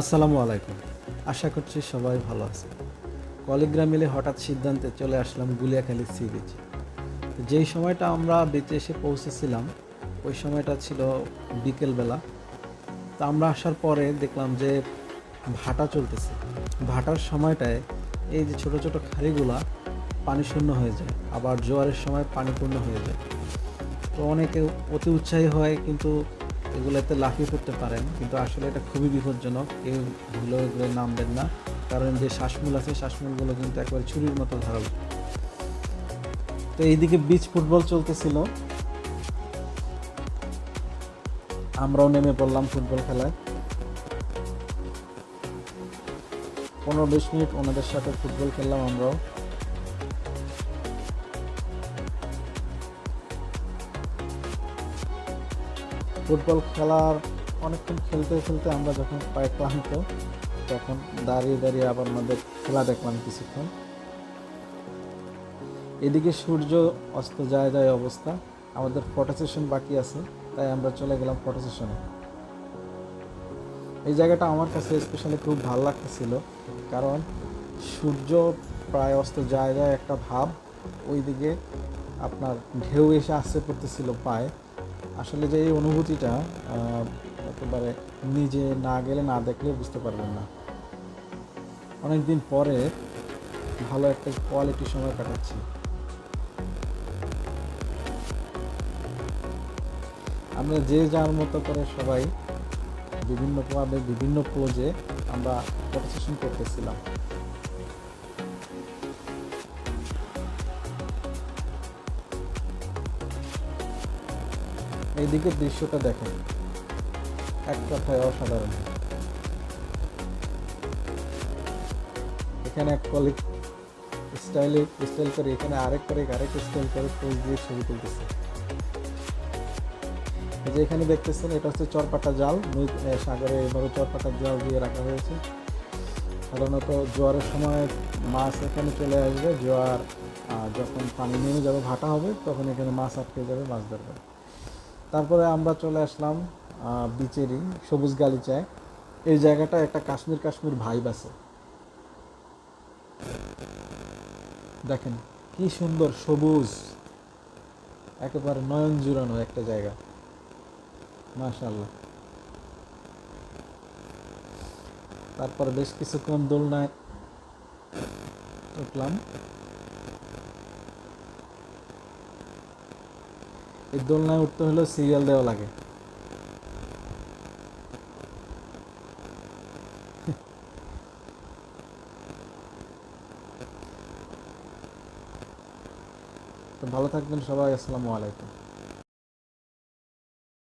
আসসালামু আলাইকুম। আশা করছি সবাই ভালো আছে কলিগ্রাম মিলে হঠাৎ সিদ্ধান্তে চলে আসলাম গুলিয়াখালী সি বিচে। যেই সময়টা আমরা বিচে এসে পৌঁছেছিলাম, ওই সময়টা ছিল বিকেলবেলা। তো আমরা আসার পরে দেখলাম যে ভাটা চলতেছে। ভাটার সময়টায় এই যে ছোট ছোট খাড়িগুলা পানি শূন্য হয়ে যায়, আবার জোয়ারের সময় পানি পূর্ণ হয়ে যায়। তো অনেকে অতি উৎসাহী হয়, কিন্তু এগুলোতে লাফিয়ে পড়তে পারেন, কিন্তু আসলে এটা খুবই বিপজ্জনক। কেউ এগুলো নামবেন না। কারণ যে শ্বাসমূল আছে, শ্বাসমূলগুলো কিন্তু একবারে ছুরির মতো ধারালো তো এইদিকে বিচ ফুটবল চলতেছিল। আমরাও নেমে পড়লাম ফুটবল খেলায়। পনেরো বিশ মিনিট ওনাদের সাথে ফুটবল খেললাম আমরাও। ফুটবল খেলার অনেকক্ষণ খেলতে খেলতে আমরা যখন পায়ে ক্লান্ত, তখন দাঁড়িয়ে দাঁড়িয়ে আবার আমাদের খেলা দেখলাম কিছুক্ষণ। এদিকে সূর্য অস্ত যায় যায় অবস্থা, আমাদের ফটো সেশন বাকি আছে, তাই আমরা চলে গেলাম ফটো সেশনে। এই জায়গাটা আমার কাছে স্পেশালি খুব ভালো লাগতেছিল, কারণ সূর্য প্রায় অস্ত যায় যায় একটা ভাব, ওইদিকে আপনার ঢেউ এসে আসতে পড়তেছিল পায়ে। আসলে যে এই অনুভূতিটা একেবারে নিজে না গেলে না দেখলে বুঝতে পারবেন না। অনেকদিন পরে ভালো একটা কোয়ালিটি সময় কাটাচ্ছি। আমরা যে যার মতো করে সবাই বিভিন্নভাবে বিভিন্ন পোজে আমরা ফটো সেশন করতেছিলাম। এইদিকে দৃশ্যটা দেখেন। এক কথায় অসাধারণ। এখানে এক কলিগ স্টাইলে স্টাইল করে, এখানে আরেক করে আরেক স্টাইল করে পোজ দিয়ে ছবি তুলতেছে। যে এখানে দেখতেছেন, এটা হচ্ছে চরপাটা জাল সাগরে এভাবে চরপাটা জাল দিয়ে রাখা হয়েছে। সাধারণত জোয়ারের সময় মাছ এখানে চলে আসবে, জোয়ার যখন পানি নেমে যাবে, ভাটা হবে, তখন এখানে মাছ আটকে যাবে, মাছ ধরবে। তারপরে আমরা চলে আসলাম আহ, বিচেরই সবুজ গালিচায়। এই জায়গাটা একটা কাশ্মীর কাশ্মীর ভাইব আছে। দেখেন কি সুন্দর সবুজ একেবারে নয়ন জুড়ানো একটা জায়গা। মাশাল্লাহ তারপর বেশ কিছুক্ষণ দোলনায় উঠলাম। এই দোলনায় উঠতে হলেও সিরিয়াল দেওয়া লাগে। ভালো থাকবেন সবাই আসসালামু আলাইকুম।